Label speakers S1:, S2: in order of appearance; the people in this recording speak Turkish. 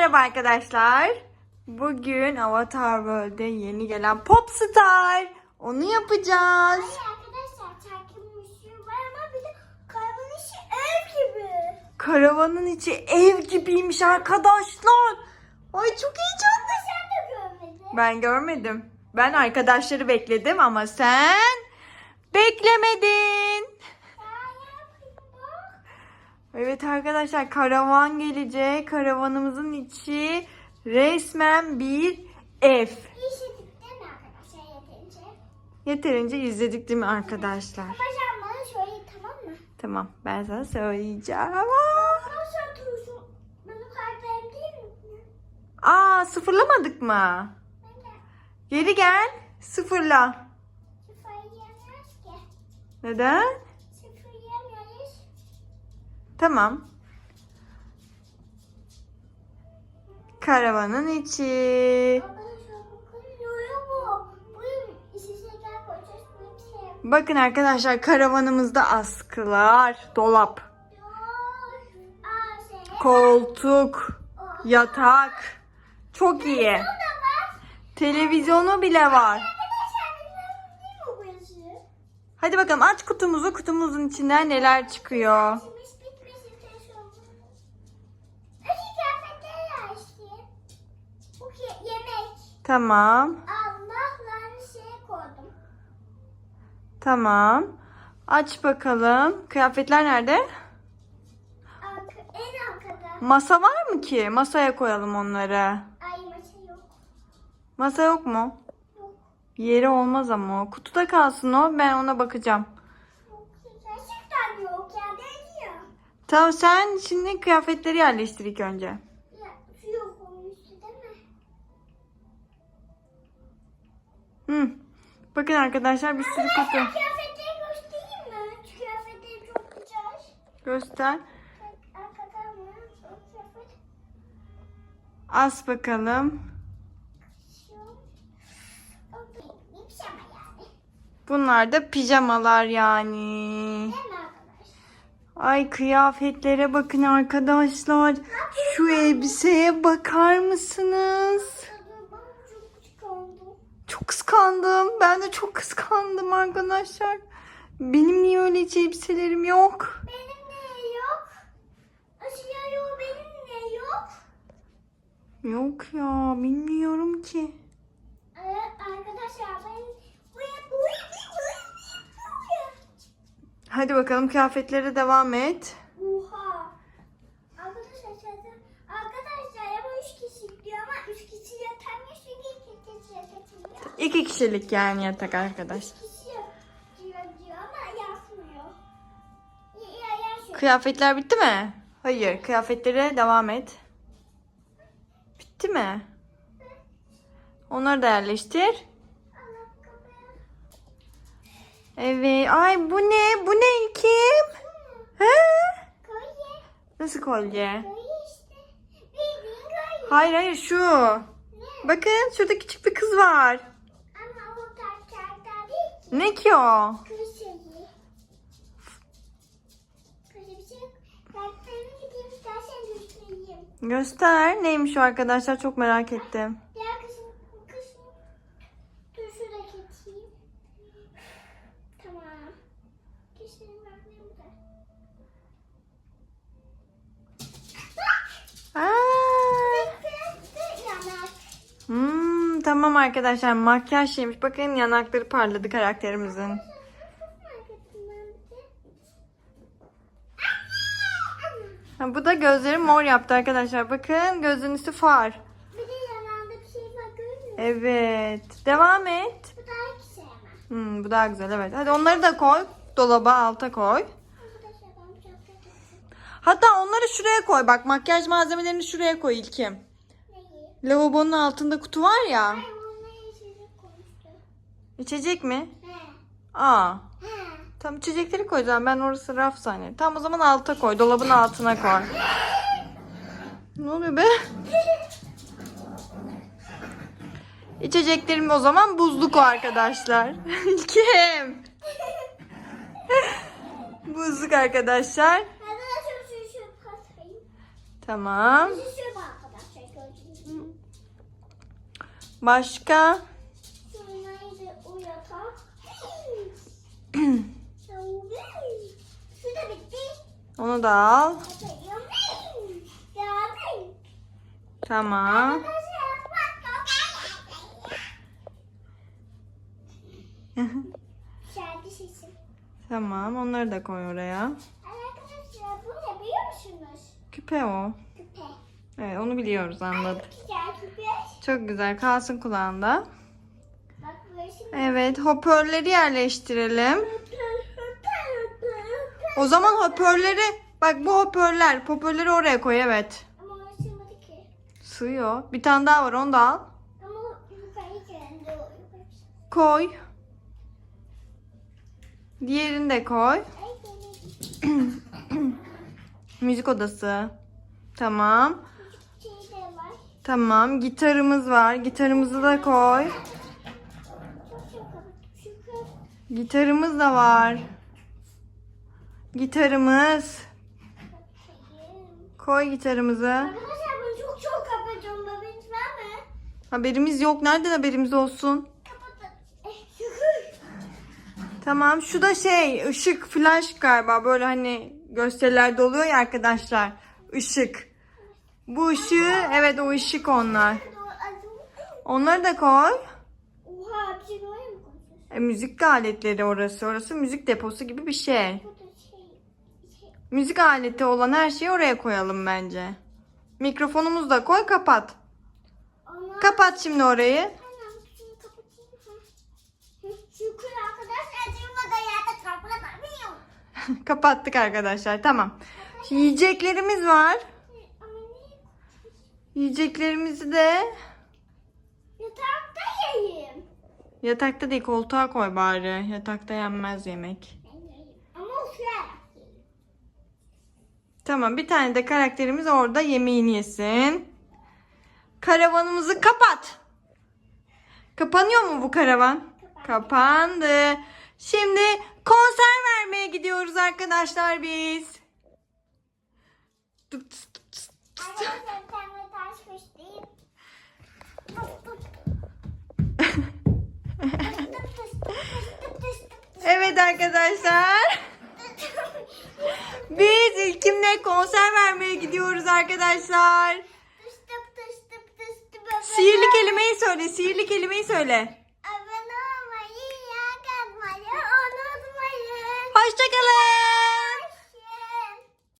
S1: merhaba arkadaşlar. Bugün Avatar World'e yeni gelen Popstar. Onu yapacağız.
S2: Arkadaşlar ışığı var ama bir de karavanın işi ev gibi.
S1: Karavanın içi ev gibiymiş arkadaşlar. Ay çok heyecanlı.
S2: Sen de görmedin.
S1: Ben görmedim. Ben arkadaşları bekledim ama sen beklemedin.
S2: Aa, yapayım bak.
S1: Evet arkadaşlar karavan gelecek. Karavanımızın içi resmen bir ev.
S2: İşledik değil mi arkadaşlar yeterince?
S1: Yeterince izledik değil mi arkadaşlar?
S2: Babacığım bana söyle tamam mı?
S1: Tamam ben sana söyleyeceğim.
S2: Mi?
S1: Aa sıfırlamadık mı? Geri gel. Sıfırla. Neden? Tamam. Karavanın içi.
S2: Bakın
S1: arkadaşlar karavanımızda askılar, dolap, koltuk, yatak. Çok iyi. Televizyonu bile var. Hadi bakalım aç kutumuzu. Kutumuzun içinden neler çıkıyor.
S2: Bitmiş bitmiş stres oldu. Öyle kıyafetler açtı. Bu ki yemek.
S1: Tamam.
S2: Allah'la şey koydum.
S1: Tamam. Aç bakalım. Kıyafetler nerede?
S2: Arka, en arkada.
S1: Masa var mı ki? Masaya koyalım onları.
S2: Ay maça yok.
S1: Masa yok mu?
S2: Yok.
S1: Yeri olmaz ama o. Kutuda kalsın o. Ben ona bakacağım.
S2: Yok. Gerçekten yok ya. Değil ya.
S1: Tamam sen şimdi kıyafetleri yerleştir ilk önce. Hı. Bakın arkadaşlar bir sürü kutu.
S2: Kıyafetleri göstereyim mi? Şu kıyafetleri çok güzel.
S1: Göster. As bakalım. Bunlar da pijamalar yani. Ay kıyafetlere bakın arkadaşlar. Şu elbiseye bakar mısınız?
S2: Tadı bana çok çıkandı.
S1: Çok kıskandım. Ben de çok kıskandım arkadaşlar. Benim niye öyle hiç elbiselerim yok?
S2: Benim ne yok? Aşıya yok benim ne yok?
S1: Yok ya bilmiyorum ki.
S2: Ee, arkadaşlar ben.
S1: Hadi bakalım kıyafetlere devam et.
S2: İki
S1: kişilik yani yatak arkadaş. Kıyafetler bitti mi? Hayır kıyafetlere devam et. Bitti mi? Onları da yerleştir. Evet. Ay bu ne? Bu ne kim?
S2: Kolye.
S1: Nasıl kolye? Hayır hayır şu. Bakın şurada küçük bir kız var.
S2: Ama o tak tak tak değil ki.
S1: Ne ki o?
S2: Kız şeyi. Böyle bir şey yok. Kartlarını gideyim istersen göstereyim.
S1: Göster. Neymiş o arkadaşlar çok merak ettim.
S2: Tamam
S1: arkadaşlar makyaj şeymiş. Bakın yanakları parladı karakterimizin. Ha, bu da gözleri mor yaptı arkadaşlar. Bakın gözün üstü far.
S2: Bir de yanağında bir şey var musun?
S1: Evet. Devam et.
S2: Bu daha hiç sevmem.
S1: Hmm, bu daha güzel evet. Hadi onları da koy. Dolaba alta koy.
S2: Arkadaşlar ben çok kötü.
S1: Hatta onları şuraya koy. Bak makyaj malzemelerini şuraya koy İlkim. Lavabonun altında kutu var ya.
S2: Bununla içecek.
S1: İçecek mi?
S2: He.
S1: Aa.
S2: He.
S1: Tam içecekleri koyacağım. Ben orası raf zannettim. Tamam o zaman alta koy. Dolabın altına koy. Ne oluyor be? İçeceklerim o zaman buzluk o arkadaşlar. İlkim. Buzluk arkadaşlar. Tamam.
S2: Şu şu arkadaşlar
S1: Başka? Onu da al. Tamam. Tamam. Onları da koy oraya.
S2: Arkadaşlar bu ne biliyor musunuz?
S1: Küpe o.
S2: Küpe.
S1: Evet onu biliyoruz anladık. Çok güzel. Kalsın kulağında. Evet hoparlörleri yerleştirelim. O zaman hoparlörleri bak bu hoparlör. Hoparlörleri oraya koy evet.
S2: Ama orası sığmadı ki.
S1: Sığıyor. Bir tane daha var onu da al.
S2: Ama yukarı.
S1: Koy. Diğerini de koy. Müzik odası. Tamam. Tamam. Gitarımız var. Gitarımızı da koy. Gitarımız da var. Gitarımız. Koy gitarımızı.
S2: Arkadaşlar bunu çok çok kapatacağım. Haberiniz var mı?
S1: Haberimiz yok. Nereden haberimiz olsun?
S2: Kapatın. Eh.
S1: Tamam. Şu da şey ışık flash galiba. Böyle hani gösterilerde oluyor ya arkadaşlar. Işık. Bu ışığı evet o ışık onlar. Onları da koy.
S2: Oha bir şey böyle mi koyacağız?
S1: E, müzik aletleri orası. Orası müzik deposu gibi bir şey.
S2: Şey. şey.
S1: Müzik aleti olan her şeyi oraya koyalım bence. Mikrofonumuzu da koy kapat.
S2: Ama
S1: Kapat şimdi orayı. Kapattık arkadaşlar tamam. Yiyeceklerimiz var. Yiyeceklerimizi de
S2: Yatakta yiyeyim.
S1: yatakta değil koltuğa koy bari. Yatakta yenmez yemek.
S2: Ama oturarak yiyeyim.
S1: Tamam bir tane de karakterimiz orada yemeğini yesin. Karavanımızı kapat. Kapanıyor mu bu karavan? Kapandı. Şimdi konser vermeye gidiyoruz arkadaşlar biz.
S2: Arkadaşlar.
S1: Biz ilkimle konser vermeye gidiyoruz arkadaşlar. Sihirli kelimeyi söyle. Sihirli kelimeyi söyle.
S2: Abone olmayı, like atmayı unutmayın.
S1: Hoşçakalın.